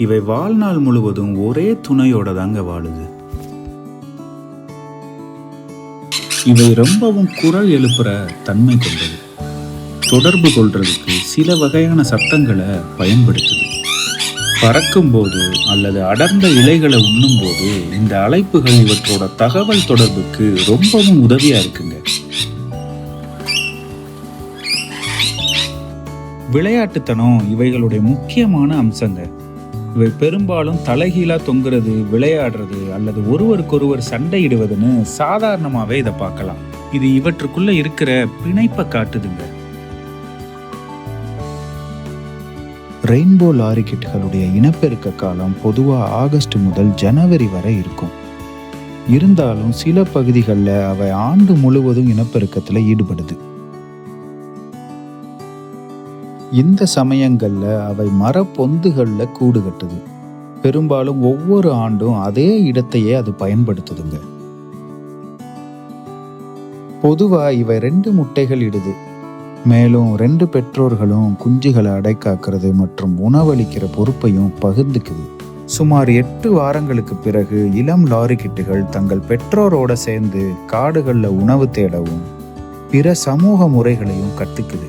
இவை வாழ்நாள் முழுவதும் ஒரே துணையோட தாங்க வாழுது. இவை ரொம்பவும் குரல் எழுப்புற தன்மை கொண்டது. தொடர்பு கொள்றதுக்கு சில வகையான சத்தங்களை பயன்படுத்துது. பறக்கும்போது அல்லது அடர்ந்த இலைகளை உண்ணும்போது இந்த அழைப்புகள் இவற்றோட தகவல் தொடர்புக்கு ரொம்பவும் உதவியா இருக்குங்க. விளையாட்டுத்தனம் இவைகளுடைய முக்கியமான அம்சங்க. இவை பெரும்பாலும் தலைகீழா தொங்குறது விளையாடுறது அல்லது ஒருவருக்கொருவர் சண்டையிடுவதுன்னு சாதாரணமாகவே இதை பார்க்கலாம். இது இவற்றுக்குள்ள இருக்கிற பிணைப்பை காட்டுதுங்க. ரெயின்போ லாரிக்கெட்டுகளுடைய இனப்பெருக்க காலம் பொதுவாக ஆகஸ்ட் முதல் ஜனவரி வரை இருக்கும். இருந்தாலும் சில பகுதிகளில் அவை ஆண்டு முழுவதும் இனப்பெருக்கத்தில் ஈடுபடுது. இந்த சமயங்களில் அவை மரப்பொந்துகளில் கூடு கட்டுது. பெரும்பாலும் ஒவ்வொரு ஆண்டும் அதே இடத்தையே அது பயன்படுத்துதுங்க. பொதுவாக இவை ரெண்டு முட்டைகள் இடுது. மேலும் ரெண்டு பெற்றோர்களும் குஞ்சுகளை அடைக்காக்கிறது மற்றும் உணவளிக்கிற பொறுப்பையும் பகிர்ந்துக்குது. சுமார் எட்டு வாரங்களுக்கு பிறகு இளம் லாரிக்கிட்டுகள் தங்கள் பெற்றோரோட சேர்ந்து காடுகளில் உணவு தேடவும் பிற சமூக முறைகளையும் கற்றுக்குது